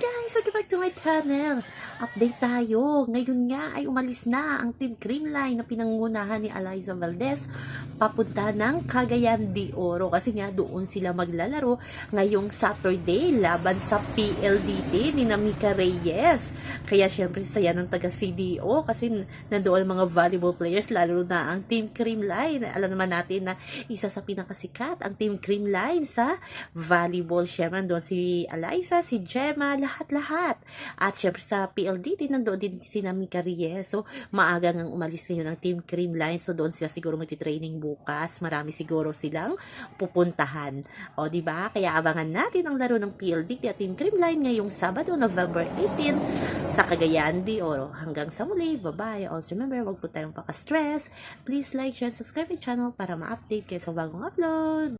guys! Welcome back to my channel. Update tayo. Ngayon nga ay umalis na ang Team Creamline na pinangunahan ni Eliza Valdez papunta ng Cagayan de Oro kasi nga doon sila maglalaro ngayong Saturday laban sa PLDT ni Namika Reyes. Kaya syempre saya ng taga CDO kasi nandoon mga volleyball players lalo na ang Team Creamline. Alam naman natin na isa sa pinakasikat ang Team Creamline sa volleyball. Syempre doon si Eliza, si Gemma, lahat-lahat. At syempre sa PLDT, nandoon din si Namika Reyes. So, maaga ngang umalis ngayon ng Team Creamline. So, doon sila siguro magti-training bukas. Marami siguro silang pupuntahan. O, di ba? Kaya abangan natin ang laro ng PLDT at Team Creamline ngayong Sabado, November 18 sa Cagayan de Oro. Hanggang sa muli, bye-bye. Also remember, wag po tayong paka-stress. Please like, share, subscribe my channel para ma-update kayo sa bagong upload.